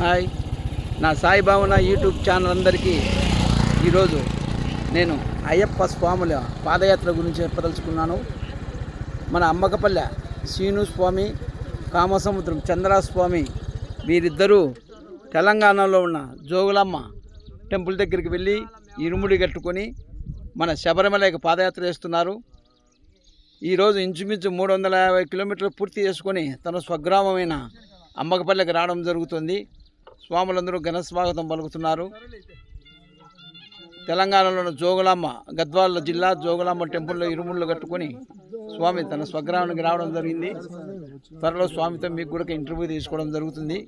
Hi. నా సాయి భావన YouTube channel అందరికీ ఈరోజు నేను అయ్యప్ప స్వాముల పాదయాత్ర గురించి చెప్పదలుచుకున్నాను. మన అమ్మకపల్లె శ్రీను స్వామి కామసముద్రం చంద్రస్వామి వీరిద్దరూ తెలంగాణలో ఉన్న జోగులమ్మ టెంపుల్ దగ్గరికి వెళ్ళి ఇరుముడి కట్టుకొని మన శబరిమలకి పాదయాత్ర చేస్తున్నారు. ఈరోజు ఇంచుమించు మూడు వందల యాభై కిలోమీటర్లు పూర్తి చేసుకొని తన స్వగ్రామమైన అమ్మకపల్లెకి రావడం జరుగుతుంది. స్వాములందరూ ఘన స్వాగతం పలుకుతున్నారు. తెలంగాణలోని జోగులామ్మ గద్వాల జిల్లా జోగులామ్మ టెంపుల్లో ఇరుముళ్ళు కట్టుకొని స్వామి తన స్వగ్రామానికి రావడం జరిగింది. త్వరలో స్వామితో మీకు కూడా ఇంటర్వ్యూ తీసుకోవడం జరుగుతుంది.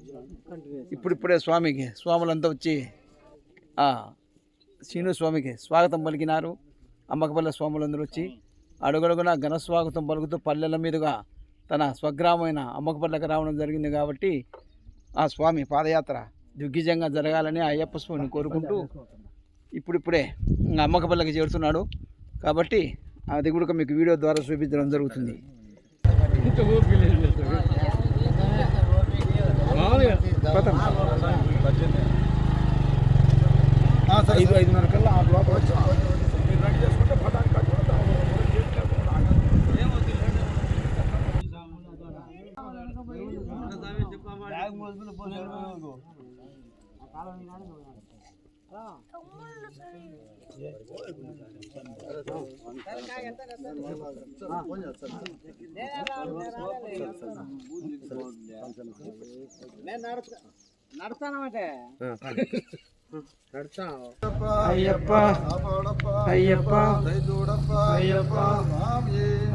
ఇప్పుడిప్పుడే స్వామికి స్వాములంతా వచ్చి శ్రీను స్వామికి స్వాగతం పలికినారు. అమ్మకపల్లె స్వాములందరూ వచ్చి అడుగడుగున ఘన స్వాగతం పలుకుతూ పల్లెల మీదుగా తన స్వగ్రామైన అమ్మకపల్లెకి రావడం జరిగింది కాబట్టి ఆ స్వామి పాదయాత్ర దిగ్విజయంగా జరగాలని అయ్యప్ప స్వామిని కోరుకుంటూ ఇప్పుడిప్పుడే అమ్మకపల్లెకి చేరుతున్నాడు. కాబట్టి అది కూడా మీకు వీడియో ద్వారా చూపించడం జరుగుతుంది. ఐదు ఐదున్నర కల్లా ఆ లోపల రోజులు వచ్చి అయ్యప్ప అయ్యప్ప అయ్యప్ప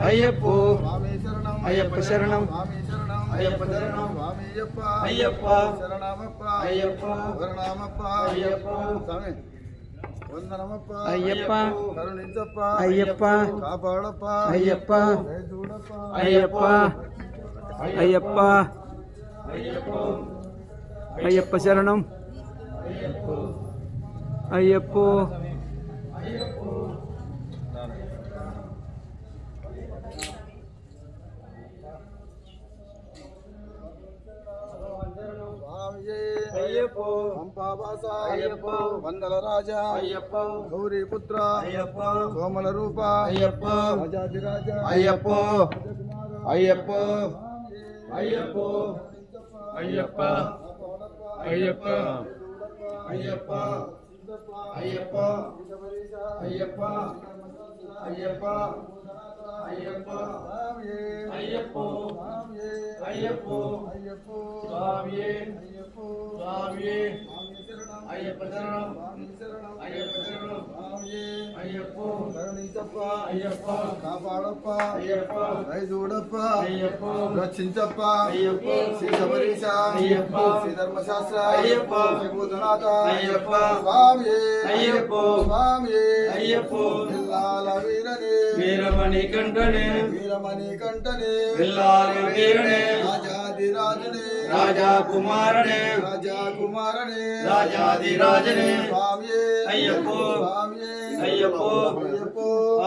అయ్యప్ప అయ్యప్ప శరణం. ஐயப்ப சரணம் ஐயப்பா ஐயப்பா சரணாமப்பா ஐயப்பா சரணாமப்பா ஐயப்பா சாமி వందనమప్పా అయ్యప్ప కరుణించప్ప అయ్యప్ప కాపాడప్ప అయ్యప్ప అయ్యప్ప అయ్యప్ప అయ్యప్ప శరణం అయ్యప్పో అయ్యప్ప పంపావాస అయ్యప్ప వందల రాజా అయ్యప్ప గౌరీ పుత్ర అయ్యప్ప కోమల రూప అయ్యప్ప రాజాధిరాజ అయ్యప్ప అయ్యప్ప అయ్యప్ప అయ్యప్ప అయ్యప్ప అయ్యప్ప అయ్యప్ప అయ్యప్ప అయ్యప్ప ஐயப்போ சாமியே ஐயப்போ சாமியே ஐயப்போ ஐயப்போ சாமியே ஐயப்போ சாமியே ஐயப்ப சரணம் ஐயப்ப சரணம் ஐயப்ப சரணம். சாமியே కరుణించప్ప అయ్యప్ప కాపాడప్ప అయ్యప్ప దయచూడప్ప అయ్యప్ప రక్షించప్ప అయ్యప్ప శ్రీ శబరీశ అయ్యప్ప శ్రీ ధర్మశాస్త్ర అయ్యప్ప శ్రీ భూతనాథ అయ్యప్ప స్వామి అయ్యప్ప స్వామి అయ్యప్ప పిల్లాల వీరని వీరమణి కంఠనే వీరమణి కంటని పిల్లాలి వీరనే రాజాది రాజుని రాజా కుమారనే రాజా కుమారని రాజాది రాజనే స్వామి అయ్యప్ప స్వామి అయ్యప్పో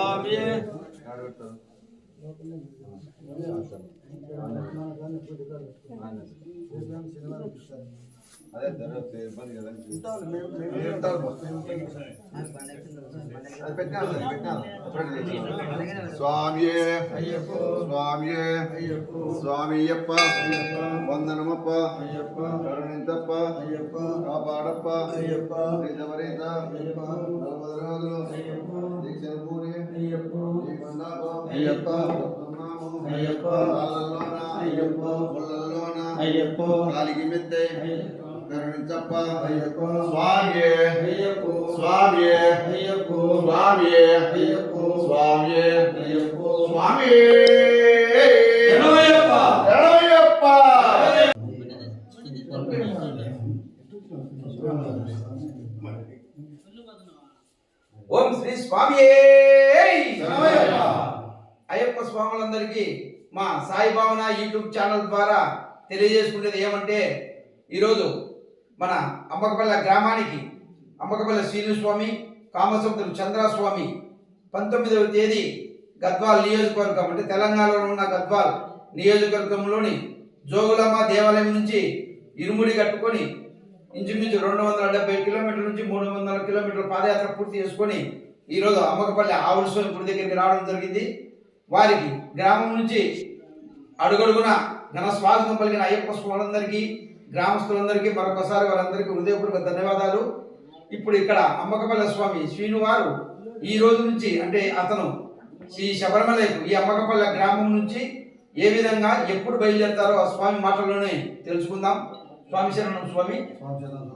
ఆమె Thank you. சுவாமியே. சுவாமியே. சுவாமியப்பா. வந்தனமப்பா. கருணிந்தப்பா காப்பாடப்பா. ரிதவரேதா நர்மதராஜு தீட்சண பூரி ஐயப்பா. ஐயப்பா. ஐயப்பா. காலிகிமெத்தை ஐயப்பா. ఓం శ్రీ స్వామి అయ్యప్ప స్వాములందరికి మా సాయి భావన యూట్యూబ్ ఛానల్ ద్వారా తెలియజేసుకునేది ఏమంటే ఈరోజు మన అమ్మకపల్లె గ్రామానికి అమ్మకపల్లె శ్రీనుస్వామి కామసముద్రం చంద్రస్వామి పంతొమ్మిదవ తేదీ గద్వాల్ నియోజకవర్గం అంటే తెలంగాణలో ఉన్న గద్వాల్ నియోజకవర్గంలోని జోగులమ్మ దేవాలయం నుంచి ఇరుముడి కట్టుకొని ఇంచుమించు రెండు వందల డెబ్బై కిలోమీటర్ల నుంచి మూడు వందల కిలోమీటర్ల పాదయాత్ర పూర్తి చేసుకొని ఈరోజు అమ్మకపల్లి ఆవుల స్వామి గుడి దగ్గరికి రావడం జరిగింది. వారికి గ్రామం నుంచి అడుగడుగున ఘన స్వాగతం పలికిన అయ్యప్ప స్వాములందరికీ గ్రామస్తులందరికీ మరొకసారి వారందరికీ హృదయపూర్వక ధన్యవాదాలు. ఇప్పుడు ఇక్కడ అమ్మకపల్లి స్వామి శ్రీను వారు ఈ రోజు నుంచి అంటే అతను ఈ శబరిమలకు ఈ అమ్మకపల్లి గ్రామం నుంచి ఏ విధంగా ఎప్పుడు బయలుదేరతారో ఆ స్వామి మాటల్లోనే తెలుసుకుందాం. స్వామి శరణం స్వామి.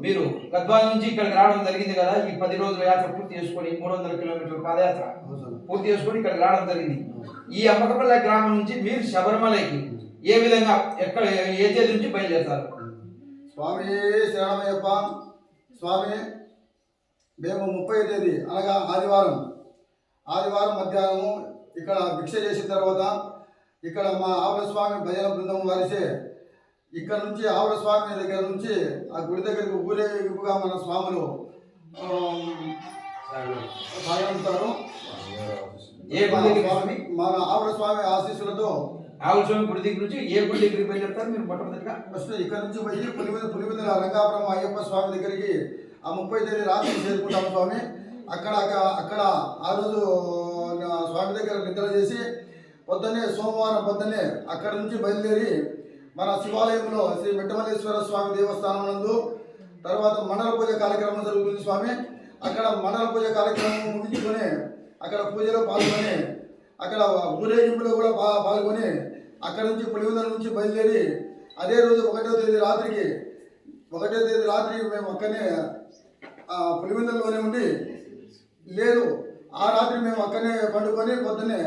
మీరు గద్వాల నుంచి ఇక్కడికి రావడం జరిగింది కదా ఈ పది రోజుల యాత్ర పూర్తి చేసుకొని మూడు వందల కిలోమీటర్ల పాదయాత్ర పూర్తి చేసుకొని ఇక్కడికి రావడం జరిగింది. ఈ అమ్మకపల్లి గ్రామం నుంచి మీరు శబరిమలకి ఏ విధంగా ఎక్కడ ఏ తేదీ నుంచి బయలుదేరతారు? స్వామి శరణమయ్యప్ప స్వామి మేము ముప్పై తేదీ అనగా ఆదివారం. ఆదివారం మధ్యాహ్నము ఇక్కడ భిక్ష చేసిన తర్వాత ఇక్కడ మా ఆవుల స్వామి భజన బృందం వారిసే ఇక్కడ నుంచి ఆవుల స్వామి దగ్గర నుంచి ఆ గుడి దగ్గరికి ఊరేగింపుగా మన స్వాములు స్వామి మన ఆవుల స్వామి ఆశీస్సులతో ఆవుల స్వామి గుడి దగ్గర నుంచి ఏ గుడి దగ్గరికి బయలుదేరతారు? మీరు మొట్టమొదటిగా? ఫస్ట్ ఇక్కడ నుంచి పోయి పులివెందు పులివెందుల రంగాపురం అయ్యప్ప స్వామి దగ్గరికి ఆ ముప్పై తేదీ రాత్రి చేరుకుంటాం స్వామి. అక్కడ అక్కడ ఆ రోజు స్వామి దగ్గర నిద్ర చేసి పొద్దున్నే సోమవారం పొద్దున్నే అక్కడ నుంచి బయలుదేరి మన శివాలయంలో శ్రీ మెట్టమల్లేశ్వర స్వామి దేవస్థానం నందు తర్వాత మండల పూజ కార్యక్రమం జరుగుతుంది స్వామి. అక్కడ మండల పూజ కార్యక్రమం ముగించుకొని అక్కడ పూజలో పాల్గొని అక్కడ ఊరేగింపులో కూడా పాల్గొని అక్కడ నుంచి పులివెందుల నుంచి బయలుదేరి అదే రోజు ఒకటో తేదీ రాత్రికి ఒకటో తేదీ రాత్రి మేము అక్కడనే పులివందల్లోనే ఉండి లేదు ఆ రాత్రి మేము అక్కడనే పండుకొని పొద్దున్నే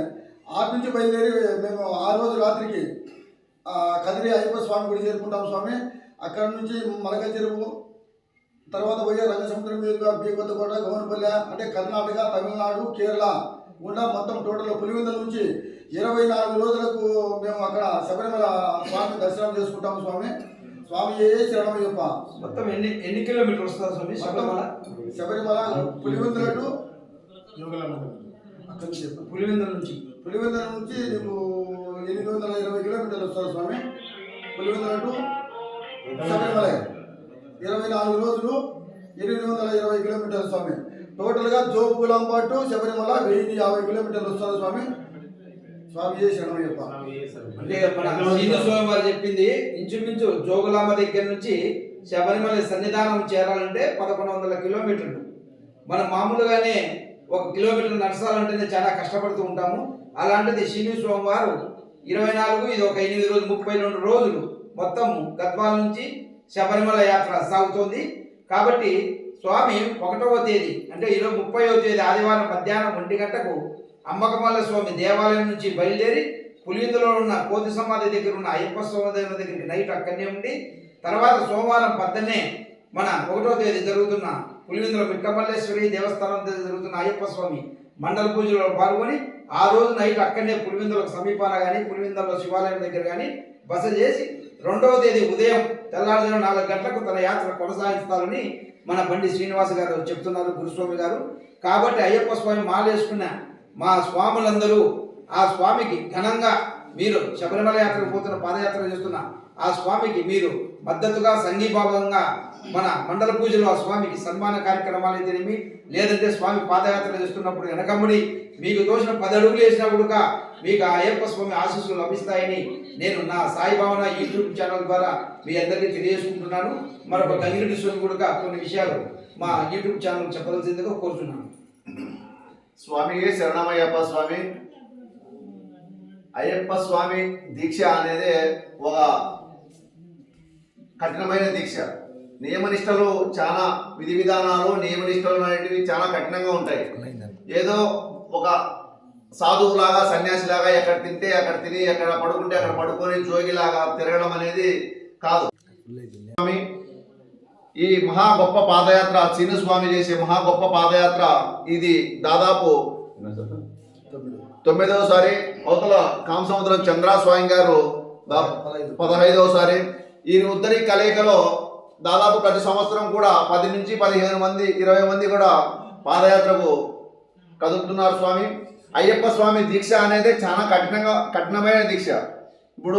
ఆరు నుంచి బయలుదేరి మేము ఆ రోజు రాత్రికి కదిరి అయ్యప్ప స్వామి గుడి చేరుకుంటాం స్వామి. అక్కడ నుంచి మలక చెరువు తర్వాత పోయే రంగసముద్రం మీదుగా బీకొత్తకోట గౌనపల్లె అంటే కర్ణాటక తమిళనాడు కేరళ గుండా మొత్తం టోటల్ పులివెందుల నుంచి ఇరవై నాలుగు రోజులకు మేము అక్కడ శబరిమల స్వామి దర్శనం చేసుకుంటాం స్వామి. స్వామి ఏ శరణమయ్యప్ప మొత్తం ఎన్ని ఎన్ని కిలోమీటర్లు వస్తారు స్వామి శబరిమల? శబరిమల పులివెందుల టు అక్కడి నుంచి. పులివెందుల నుంచి. పులివెందుల నుంచి నీకు ఎనిమిది వందల ఇరవై కిలోమీటర్లు వస్తారు స్వామి. పులివెందుల టు శబరిమల. ఇరవై నాలుగు రోజులు ఎనిమిది వందల ఇరవై కిలోమీటర్లు స్వామి. టోటల్గా జోగులాం పాటు శబరిమల వెయ్యి యాభై కిలోమీటర్లు వస్తారు స్వామి. స్వామి ఏ శరణమయ్యప్ప అంటే మన శ్రీను స్వామి వారు చెప్పింది ఇంచుమించు జోగులాంబ దగ్గర నుంచి శబరిమల సన్నిధానం చేరాలంటే పదకొండు వందల కిలోమీటర్లు. మనం మామూలుగానే ఒక కిలోమీటర్ నడచాలంటేనే చాలా కష్టపడుతూ ఉంటాము. అలాంటిది శ్రీను స్వామి వారు ఇరవై నాలుగు ఇది ఒక ఎనిమిది రోజులు ముప్పై రెండు రోజులు మొత్తం గద్వాల నుంచి శబరిమల యాత్ర సాగుతోంది. కాబట్టి స్వామి ఒకటవ తేదీ అంటే ఈరోజు ముప్పైవ తేదీ ఆదివారం మధ్యాహ్నం ఒంటి గంటకు అమ్మకమల్ల స్వామి దేవాలయం నుంచి బయలుదేరి పులిందులో ఉన్న కోతి సమాధి దగ్గర ఉన్న అయ్యప్ప స్వామి దగ్గర దగ్గరికి నైట్ అక్కడనే ఉండి తర్వాత సోమవారం పద్దనే మన ఒకటో తేదీ జరుగుతున్న పులివెందుల మిట్టమల్లేశ్వరి దేవస్థానం దగ్గర జరుగుతున్న అయ్యప్ప స్వామి మండల పూజలో పాల్గొని ఆ రోజు నైట్ అక్కడనే పులివెందులకు సమీపాన కానీ పులివెందుల శివాలయం దగ్గర కానీ బస చేసి రెండవ తేదీ ఉదయం తెల్లారుజాము నాలుగు గంటలకు తన యాత్ర కొనసాగిస్తారని మన బండి శ్రీనివాస్ గారు చెప్తున్నారు గురుస్వామి గారు. కాబట్టి అయ్యప్ప స్వామి మాలేసుకున్న మా స్వాములందరూ ఆ స్వామికి ఘనంగా మీరు శబరిమల యాత్రకు పోతున్న పాదయాత్ర చేస్తున్న ఆ స్వామికి మీరు మద్దతుగా సంఘీభావంగా మన మండల పూజలో ఆ స్వామికి సన్మాన కార్యక్రమాలు అయితేనేమి లేదంటే స్వామి పాదయాత్ర చేస్తున్నప్పుడు వెనకమ్మడి మీకు తోచిన పది అడుగులు వేసినప్పుడు మీకు ఆ అయ్యప్ప స్వామి ఆశీస్సులు లభిస్తాయని నేను నా సాయి భావన యూట్యూబ్ ఛానల్ ద్వారా మీ అందరికీ తెలియజేసుకుంటున్నాను. మరొక గంగిరెడ్డి స్వామి కూడా కొన్ని విషయాలు మా యూట్యూబ్ ఛానల్ చెప్పవలసిందిగా కోరుతున్నాను స్వామి శరణమయ్యప్ప స్వామి. అయ్యప్ప స్వామి దీక్ష అనేది ఒక కఠినమైన దీక్ష. నియమనిష్టలు చాలా విధి విధానాలు నియమనిష్టలు అనేటివి చాలా కఠినంగా ఉంటాయి. ఏదో ఒక సాధువులాగా సన్యాసిలాగా ఎక్కడ తింటే అక్కడ తిని ఎక్కడ పడుకుంటే అక్కడ పడుకొని జోగిలాగా తిరగడం అనేది కాదు. స్వామి ఈ మహా గొప్ప పాదయాత్ర సీను స్వామి చేసే మహా గొప్ప పాదయాత్ర ఇది దాదాపు తొమ్మిదవసారి అవతల కామసముద్రం చంద్రస్వామి గారు పదహైదవసారి. ఈ ఉద్దరి కలయికలో దాదాపు ప్రతి సంవత్సరం కూడా పది నుంచి పదిహేను మంది ఇరవై మంది కూడా పాదయాత్రకు కదులుతున్నారు స్వామి. అయ్యప్ప స్వామి దీక్ష అనేది చాలా కఠినంగా కఠినమైన దీక్ష. ఇప్పుడు